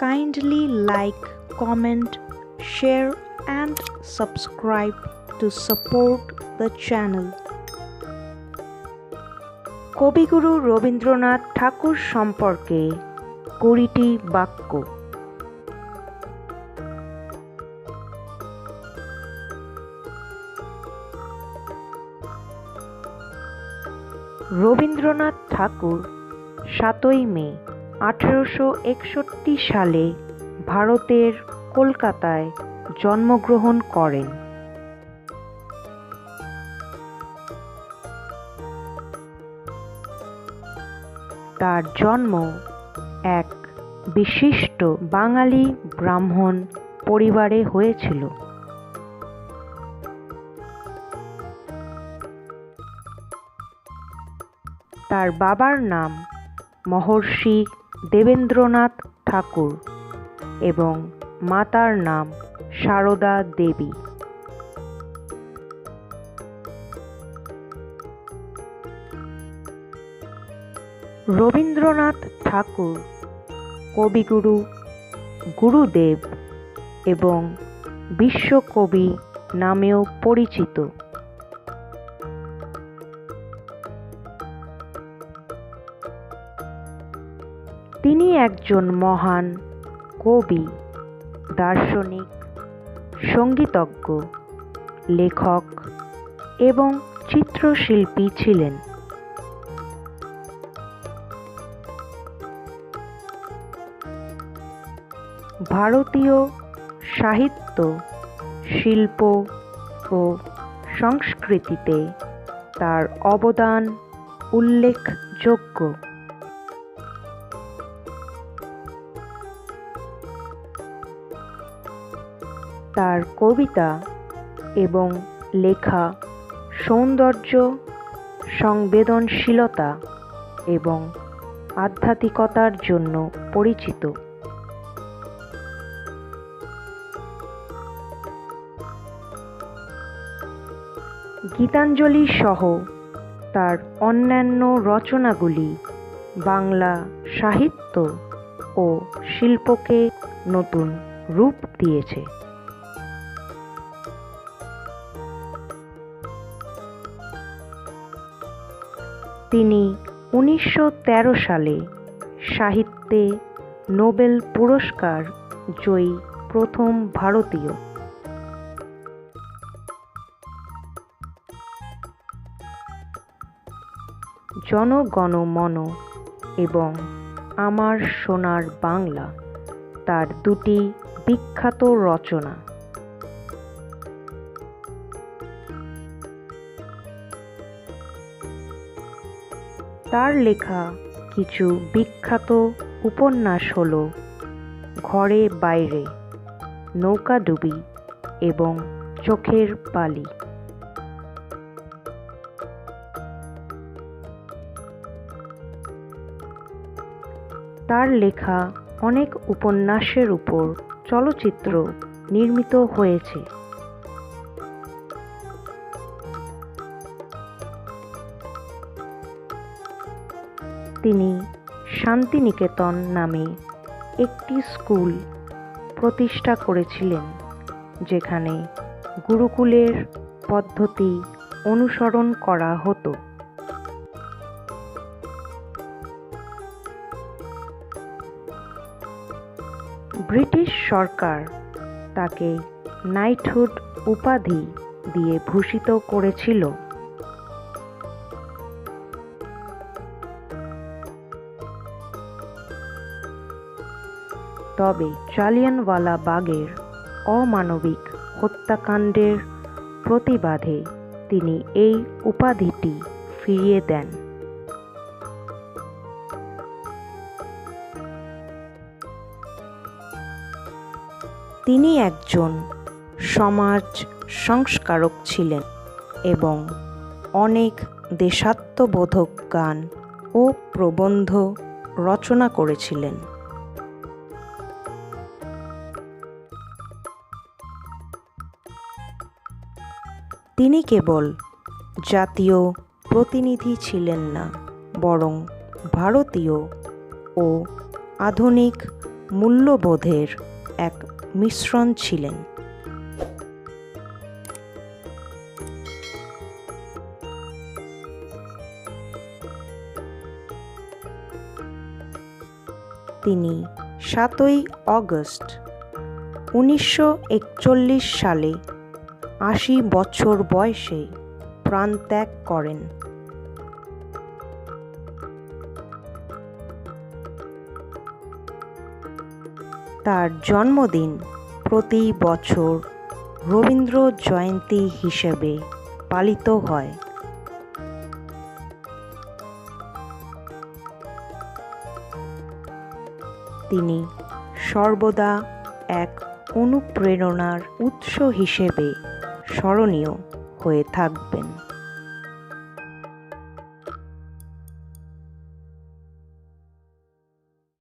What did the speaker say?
Kindly like, comment, share, and subscribe to support the channel. কবিগুরু রবীন্দ্রনাথ ঠাকুর সম্পর্কে কুড়িটি বাক্য রবীন্দ্রনাথ ঠাকুর সাতই মে আঠেরোশো একষট্টি সালে ভারতের কলকাতায় জন্মগ্রহণ করেন। তার জন্ম এক বিশিষ্ট বাঙালি ব্রাহ্মণ পরিবারে হয়েছিল। তার বাবার নাম মহর্ষি দেবেন্দ্রনাথ ঠাকুর এবং মাতার নাম সারদা দেবী। রবীন্দ্রনাথ ঠাকুর, কবিগুরু গুরুদেব এবং বিশ্বকবি নামেও পরিচিত। একজন মহান কবি, দার্শনিক, সঙ্গীতজ্ঞ, লেখক এবং চিত্রশিল্পী ছিলেন। ভারতীয় সাহিত্য, শিল্প ও সংস্কৃতিতে তার অবদান উল্লেখযোগ্য। তার কবিতা এবং লেখা সৌন্দর্য, সংবেদনশীলতা এবং আধ্যাত্মিকতার জন্য পরিচিত। গীতাঞ্জলি সহ তার অন্যান্য রচনাগুলি বাংলা সাহিত্য ও শিল্পকে নতুন রূপ দিয়েছে। তিনি উনিশশো তেরো সালে সাহিত্যে নোবেল পুরস্কার জয়ী প্রথম ভারতীয়। জনগণ মন এবং আমার সোনার বাংলা তার দুটি বিখ্যাত রচনা। তার লেখা কিছু বিখ্যাত উপন্যাস হল ঘরে বাইরে নৌকাডুবি এবং চোখের বালি। তার লেখা অনেক উপন্যাসের উপর চলচ্চিত্র নির্মিত হয়েছে। তিনি শান্তিনিকেতন নামে একটি স্কুল প্রতিষ্ঠা করেছিলেন, যেখানে গুরুকুলের পদ্ধতি অনুসরণ করা হতো। ব্রিটিশ সরকার তাকে নাইটহুড উপাধি দিয়ে ভূষিত করেছিল। তবে জালিয়ানওয়ালা বাগের অমানবিক হত্যাকাণ্ডের প্রতিবাদে তিনি এই উপাধিটি ফিরিয়ে দেন। তিনি একজন সমাজ সংস্কারক ছিলেন এবং অনেক দেশাত্মবোধক গান ও প্রবন্ধ রচনা করেছিলেন। তিনি কেবল জাতীয় প্রতিনিধি ছিলেন না, বরং ভারতীয় ও আধুনিক মূল্যবোধের এক মিশ্রণ ছিলেন। তিনি সাতই অগস্ট উনিশশো একচল্লিশ সালে আশি বছর বয়সে প্রাণত্যাগ করেন। তার জন্মদিন প্রতি বছর রবীন্দ্র জয়ন্তী হিসেবে পালিত হয়। তিনি সর্বদা এক অনুপ্রেরণার উৎস হিসেবে স্মরণীয় হয়ে থাকবেন।